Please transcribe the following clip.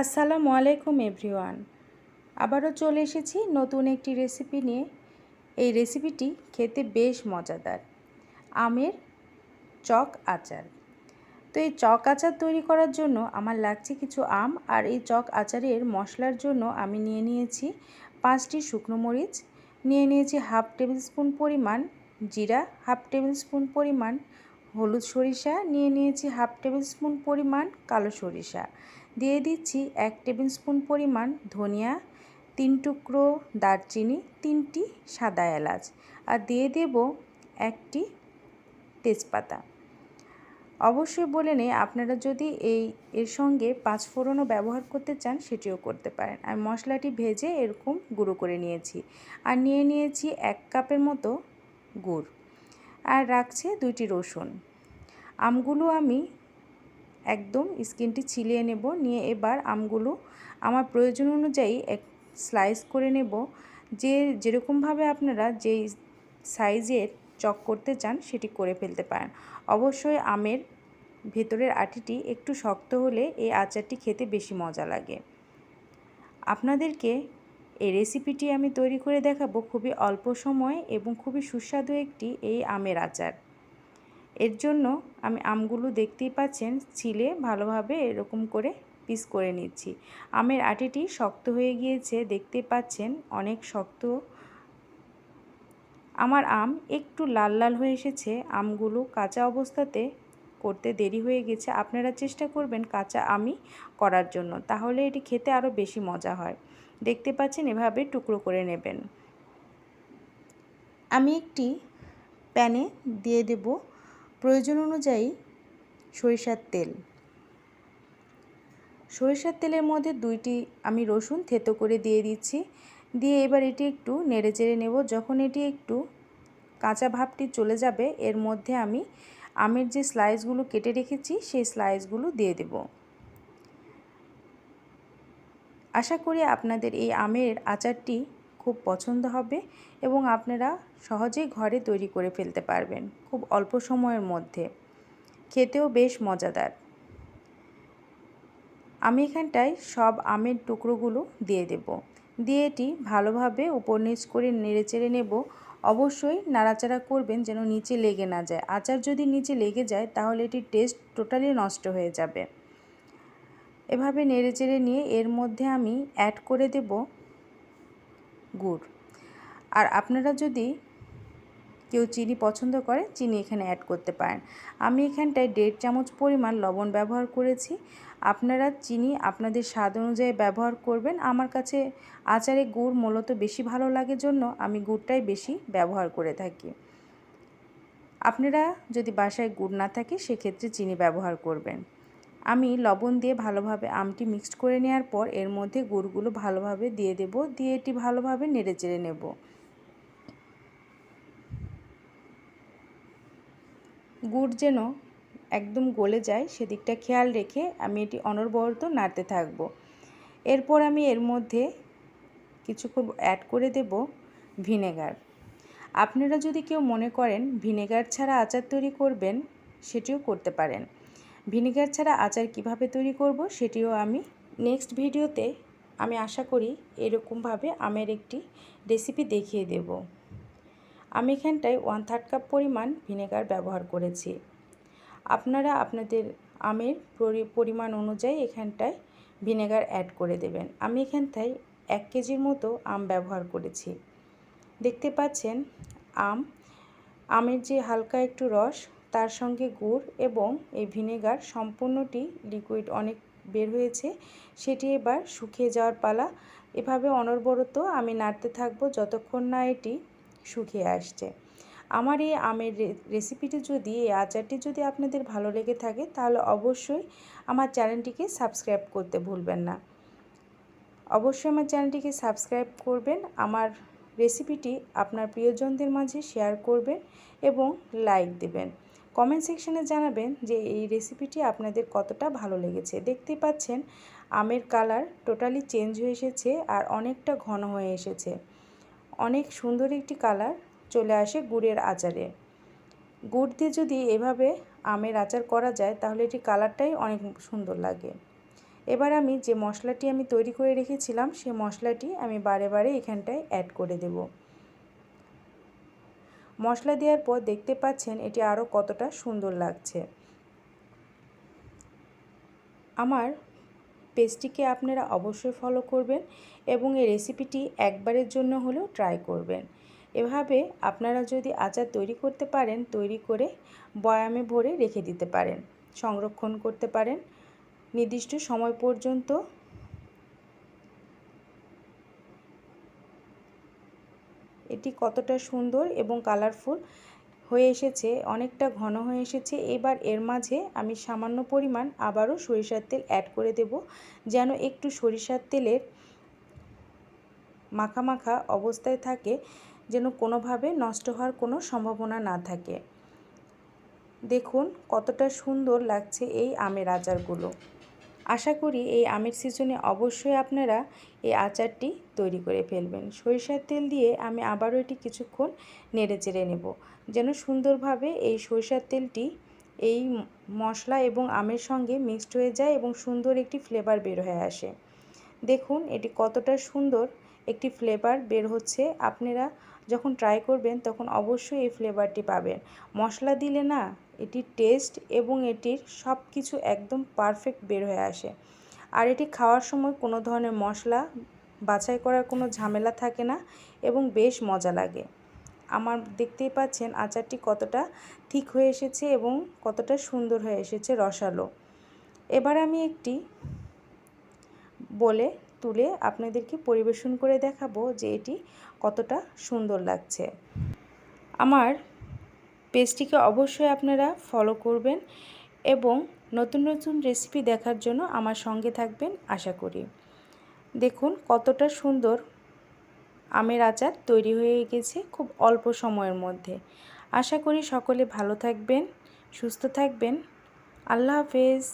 আসসালামু আলাইকুম, এভরিওয়ান। আবারও চলে এসেছি নতুন একটি রেসিপি নিয়ে। এই রেসিপিটি খেতে বেশ মজাদার। আমের চক আচার। তো এই চক আচার তৈরি করার জন্য আমার লাগছে কিছু আম, আর এই চক আচারের মশলার জন্য আমি নিয়ে নিয়েছি পাঁচটি শুকনো মরিচ, নিয়ে নিয়েছি হাফ টেবিল স্পুন পরিমাণ জিরা, হাফ টেবিল স্পুন পরিমাণ হলুদ সরিষা, নিয়ে নিয়েছি হাফ টেবিল স্পুন পরিমাণ কালো সরিষা। দিয়ে দিচ্ছি এক টেবিল স্পুন পরিমাণ ধনিয়া, তিন টুকরো দারচিনি, তিনটি সাদা এলাচ আর দিয়ে দেব একটি তেজপাতা। অবশ্যই বলে নেই আপনারা যদি এই, এর সঙ্গে পাঁচ ফোড়নও ব্যবহার করতে চান সেটিও করতে পারেন। আমি মশলাটি ভেজে এরকম গুঁড়ো করে নিয়েছি আর নিয়ে নিয়েছি এক কাপের মতো গুড়। আর রাখছে দুইটি রসুন। আমগুলো আমি একদম স্কিনটি ছিলিয়ে নেব, নিয়ে এবার আমগুলো আমার প্রয়োজন অনুযায়ী এক স্লাইস করে নেব। যে যেরকমভাবে আপনারা যেই সাইজের চক করতে চান সেটি করে ফেলতে পারেন। অবশ্যই আমের ভেতরের আটিটি একটু শক্ত হলে এই আচারটি খেতে বেশি মজা লাগে। আপনাদেরকে এই রেসিপিটি আমি তৈরি করে দেখাবো খুবই অল্প সময় এবং খুবই সুস্বাদু একটি এই আমের আচার। এর জন্য আমি আমগুলো দেখতেই পাচ্ছেন, ছিলে ভালোভাবে এরকম করে পিস করে নিচ্ছি। আমের আটিটি শক্ত হয়ে গিয়েছে, দেখতে পাচ্ছেন অনেক শক্ত। আমার আম একটু লাল লাল হয়ে এসেছে, আমগুলো কাঁচা অবস্থাতে করতে দেরি হয়ে গেছে। আপনারা চেষ্টা করবেন কাঁচা আমি করার জন্য, তাহলে এটি খেতে আরও বেশি মজা হয়। দেখতে পাচ্ছেন এভাবে টুকরো করে নেবেন। আমি একটি প্যানে দিয়ে দেব প্রয়োজন অনুযায়ী সরিষার তেল। সরিষার তেলের মধ্যে দুইটি আমি রসুন থেতো করে দিয়ে দিচ্ছি। দিয়ে এবার এটি একটু নেড়ে চেড়ে নেব। যখন এটি একটু কাঁচা ভাবটি চলে যাবে, এর মধ্যে আমি আমের যে স্লাইসগুলো কেটে রেখেছি, সেই স্লাইসগুলো দিয়ে দেব। আশা করি আপনাদের এই আমের আচারটি খুব পছন্দ হবে এবং আপনারা সহজেই ঘরে তৈরি করে ফেলতে পারবেন খুব অল্প সময়ের মধ্যে। খেতেও বেশ মজাদার। আমি এখানটায় সব আমের টুকরোগুলো দিয়ে দেব। দিয়ে এটি ভালোভাবে উপর নিচ করে নেড়ে চেড়ে নেব। অবশ্যই নাড়াচাড়া করবেন যেন নিচে লেগে না যায়। আচার যদি নিচে লেগে যায় তাহলে এটির টেস্ট টোটালি নষ্ট হয়ে যাবে। এভাবে নেড়ে চেড়ে নিয়ে এর মধ্যে আমি অ্যাড করে দেব গুড়। আর আপনারা যদি কেউ চিনি পছন্দ করে, চিনি এখানে অ্যাড করতে পারেন। আমি এখানটায় দেড় চামচ পরিমাণ লবণ ব্যবহার করেছি। আপনারা চিনি আপনাদের স্বাদ অনুযায়ী ব্যবহার করবেন। আমার কাছে আচারে গুড় মূলত বেশি ভালো লাগে জন্য আমি গুড়টাই বেশি ব্যবহার করে থাকি। আপনারা যদি বাসায় গুড় না থাকে, সেক্ষেত্রে চিনি ব্যবহার করবেন। আমি লবণ দিয়ে ভালোভাবে আমটি মিক্সড করে নেওয়ার পর এর মধ্যে গুড়গুলো ভালোভাবে দিয়ে দেব। দিয়ে এটি ভালোভাবে নেড়ে চেড়ে নেব। গুড় যেন একদম গলে যায় সেদিকটা খেয়াল রেখে আমি এটি অনর্বরত নাড়তে থাকব। এরপর আমি এর মধ্যে কিছুক্ষণ অ্যাড করে দেব ভিনেগার। আপনারা যদি কেউ মনে করেন, ভিনেগার ছাড়া আচার তৈরি করবেন, সেটিও করতে পারেন। ভিনেগার ছাড়া আচার কীভাবে তৈরি করব সেটিও আমি নেক্সট ভিডিওতে আমি আশা করি এরকমভাবে আমের একটি রেসিপি দেখিয়ে দেব। আমি এখানটায় ওয়ান থার্ড কাপ পরিমাণ ভিনেগার ব্যবহার করেছি। আপনারা আপনাদের আমের পরিমাণ অনুযায়ী এখানটায় ভিনেগার অ্যাড করে দেবেন। আমি এখানটায় এক কেজির মতো আম ব্যবহার করেছি। দেখতে পাচ্ছেন, আম, আমের যে হালকা একটু রস তার সঙ্গে গুড় এবং এই ভিনেগার সম্পূর্ণটি লিকুইড অনেক বের হয়েছে, সেটি এবার শুকিয়ে যাওয়ার পালা। এভাবে অনর্বরত আমি নাড়তে থাকব যতক্ষণ না এটি শুকিয়ে আসছে। আমার এই আমের রেসিপিটি যদি, এই আচারটি যদি আপনাদের ভালো লেগে থাকে, তাহলে অবশ্যই আমার চ্যানেলটিকে সাবস্ক্রাইব করতে ভুলবেন না। অবশ্যই আমার চ্যানেলটিকে সাবস্ক্রাইব করবেন, আমার রেসিপিটি আপনার প্রিয়জনদের মাঝে শেয়ার করবেন এবং লাইক দেবেন। কমেন্ট সেকশানে জানাবেন যে এই রেসিপিটি আপনাদের কতটা ভালো লেগেছে। দেখতে পাচ্ছেন, আমের কালার টোটালি চেঞ্জ হয়ে এসেছে আর অনেকটা ঘন হয়ে এসেছে। অনেক সুন্দর একটি কালার চলে আসে গুড়ের আচারে। গুড় দিয়ে যদি এভাবে আমের আচার করা যায়, তাহলে এটি কালারটাই অনেক সুন্দর লাগে। এবার আমি যে মশলাটি আমি তৈরি করে রেখেছিলাম, সে মশলাটি আমি বারে বারে এখানটায় অ্যাড করে দেব। মশলা দেওয়ার পর দেখতে পাচ্ছেন এটি আরও কতটা সুন্দর লাগছে। আমার পেস্টটিকে আপনারা অবশ্যই ফলো করবেন এবং এই রেসিপিটি একবারের জন্য হলেও ট্রাই করবেন। এভাবে আপনারা যদি আচার তৈরি করতে পারেন, তৈরি করে বয়ামে ভরে রেখে দিতে পারেন, সংরক্ষণ করতে পারেন। নির্দিষ্ট সময় পর্যন্ত এটি কতটা সুন্দর এবং কালারফুল হয়ে এসেছে, অনেকটা ঘন হয়ে এসেছে। এবার এর মাঝে আমি সামান্য পরিমাণ আবারও সরিষার তেল অ্যাড করে দেব, যেন একটু সরিষার তেলের মাখা মাখা অবস্থায় থাকে, যেন কোনোভাবে নষ্ট হওয়ার কোনো সম্ভাবনা না থাকে। দেখুন কতটা সুন্দর লাগছে এই আমের আচারগুলো। আশা করি এই আমের সিজনে অবশ্যই আপনারা এই আচারটি তৈরি করে ফেলবেন। সরিষার তেল দিয়ে আমি আবারও এটি কিছুক্ষণ নেড়ে চেড়ে নেব, যেন সুন্দরভাবে এই সরিষার তেলটি এই মশলা এবং আমের সঙ্গে মিক্সড হয়ে যায় এবং সুন্দর একটি ফ্লেভার বের হয়ে আসে। দেখুন, এটি কতটা সুন্দর একটি ফ্লেভার বের হচ্ছে। আপনারা যখন ট্রাই করবেন, তখন অবশ্যই এই ফ্লেভারটি পাবেন। মশলা দিলে না এটির টেস্ট এবং এটির সব কিছু একদম পারফেক্ট বের হয়ে আসে। আর এটি খাওয়ার সময় কোনো ধরনের মশলা বাছাই করার কোনো ঝামেলা থাকে না এবং বেশ মজা লাগে। আমার দেখতেই পাচ্ছেন আচারটি কতটা ঠিক হয়ে এসেছে এবং কতটা সুন্দর হয়ে এসেছে রসালো। এবার আমি একটি বলে তুলে আপনাদেরকে পরিবেশন করে দেখাবো যে এটি কতটা সুন্দর লাগছে। আমার পেজটিকে অবশ্যই আপনারা ফলো করবেন এবং নতুন নতুন রেসিপি দেখার জন্য আমার সঙ্গে থাকবেন আশা করি। দেখুন কতটা সুন্দর আমের আচার তৈরি হয়ে গেছে খুব অল্প সময়ের মধ্যে। আশা করি সকলে ভালো থাকবেন, সুস্থ থাকবেন। আল্লাহ হাফেজ।